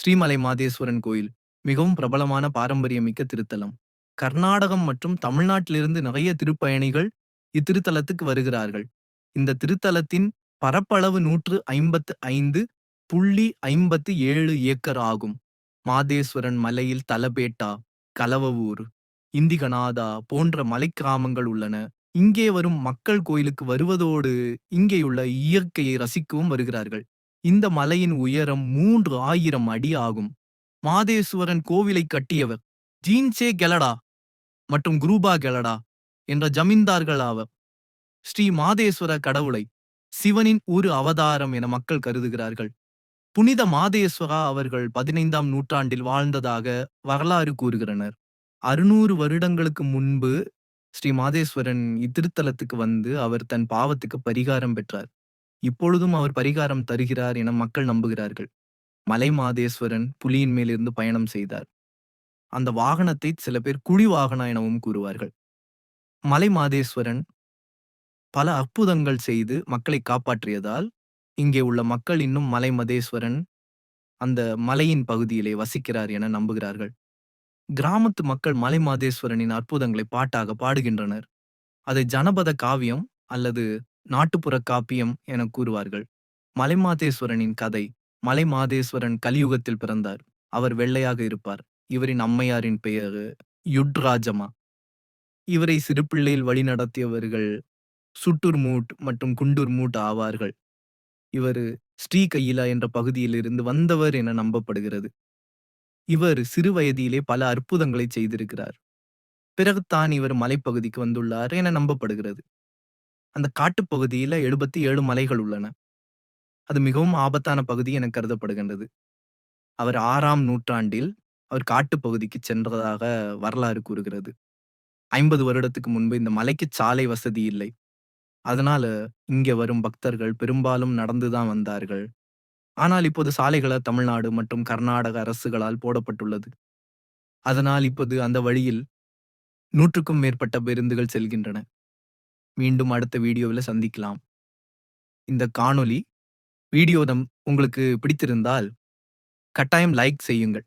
ஸ்ரீமலை மாதேஸ்வரன் கோயில் மிகவும் பிரபலமான பாரம்பரியமிக்க திருத்தலம். கர்நாடகம் மற்றும் தமிழ்நாட்டிலிருந்து நிறைய திருப்பயணிகள் இத்திருத்தலத்துக்கு வருகிறார்கள். இந்த திருத்தலத்தின் பரப்பளவு நூற்று ஐம்பத்து ஐந்து புள்ளி ஐம்பத்து ஏழு ஏக்கர் ஆகும். மாதேஸ்வரன் மலையில் தலபேட்டா கலவவூர் இந்திகநாதா போன்ற மலைக்கிராமங்கள் உள்ளன. இங்கே வரும் மக்கள் கோயிலுக்கு வருவதோடு இங்கேயுள்ள இயற்கையை ரசிக்கவும் வருகிறார்கள். இந்த மலையின் உயரம் மூன்று ஆயிரம் அடி ஆகும். மாதேஸ்வரன் கோவிலை கட்டியவர் ஜீன்சே கெலடா மற்றும் குரூபா கெலடா என்ற ஜமீன்தார்கள் ஆவர். ஸ்ரீ மாதேஸ்வர கடவுளை சிவனின் ஒரு அவதாரம் என மக்கள் கருதுகிறார்கள். புனித மாதேஸ்வரா அவர்கள் பதினைந்தாம் நூற்றாண்டில் வாழ்ந்ததாக வரலாறு கூறுகிறனர். அறுநூறு வருடங்களுக்கு முன்பு ஸ்ரீ மாதேஸ்வரன் இத்திருத்தலத்துக்கு வந்து அவர் தன் பாவத்துக்கு பரிகாரம் பெற்றார். இப்பொழுதும் அவர் பரிகாரம் தருகிறார் என மக்கள் நம்புகிறார்கள். மலை மாதேஸ்வரன் புலியின் மேலிருந்து பயணம் செய்தார். அந்த வாகனத்தை சில பேர் குழி வாகனா எனவும் கூறுவார்கள். மலை மாதேஸ்வரன் பல அற்புதங்கள் செய்து மக்களை காப்பாற்றியதால் இங்கே உள்ள மக்கள் இன்னும் மலை மதேஸ்வரன் அந்த மலையின் பகுதியிலே வசிக்கிறார் என நம்புகிறார்கள். கிராமத்து மக்கள் மலை மாதேஸ்வரனின் அற்புதங்களை பாட்டாக பாடுகின்றனர். அதை ஜனபத காவியம் அல்லது நாட்டுப்புற காப்பியம் என கூறுவார்கள். மலைமாதேஸ்வரனின் கதை மலைமாதேஸ்வரன் கலியுகத்தில் பிறந்தார். அவர் வெள்ளையாக இருப்பார். இவரின் அம்மையாரின் பெயர் யுட்ராஜமா. இவரை சிறுபிள்ளையில் வழிநடத்தியவர்கள் சுட்டுர்மூட் மற்றும் குண்டுர்மூட் ஆவார்கள். இவர் ஸ்ரீகையிலா என்ற பகுதியிலிருந்து வந்தவர் என நம்பப்படுகிறது. இவர் சிறு வயதிலே பல அற்புதங்களை செய்திருக்கிறார். பிறகு தான் இவர் மலைப்பகுதிக்கு வந்துள்ளார் என நம்பப்படுகிறது. அந்த காட்டுப்பகுதியில எழுபத்தி ஏழு மலைகள் உள்ளன. அது மிகவும் ஆபத்தான பகுதி என கருதப்படுகின்றது. அவர் ஆறாம் நூற்றாண்டில் அவர் காட்டுப்பகுதிக்கு சென்றதாக வரலாறு கூறுகிறது. ஐம்பது வருடத்துக்கு முன்பு இந்த மலைக்கு சாலை வசதி இல்லை. அதனால இங்க வரும் பக்தர்கள் பெரும்பாலும் நடந்துதான் வந்தார்கள். ஆனால் இப்போது சாலைகள தமிழ்நாடு மற்றும் கர்நாடக அரசுகளால் போடப்பட்டுள்ளது. அதனால் இப்போது அந்த வழியில் நூற்றுக்கும் மேற்பட்ட பேருந்துகள் செல்கின்றன. மீண்டும் அடுத்த வீடியோவில் சந்திக்கலாம். இந்த காணொளி வீடியோதம் உங்களுக்கு பிடித்திருந்தால் கட்டாயம் லைக் செய்யுங்கள்.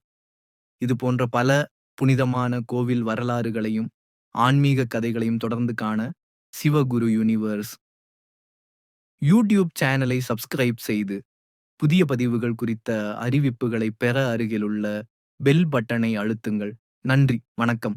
இது போன்ற பல புனிதமான கோவில் வரலாறுகளையும் ஆன்மீக கதைகளையும் தொடர்ந்து காண சிவகுரு யூனிவர்ஸ் யூடியூப் சேனலை சப்ஸ்கிரைப் செய்து புதிய பதிவுகள் குறித்த அறிவிப்புகளை பெற அருகிலுள்ள பெல் பட்டனை அழுத்துங்கள். நன்றி. வணக்கம்.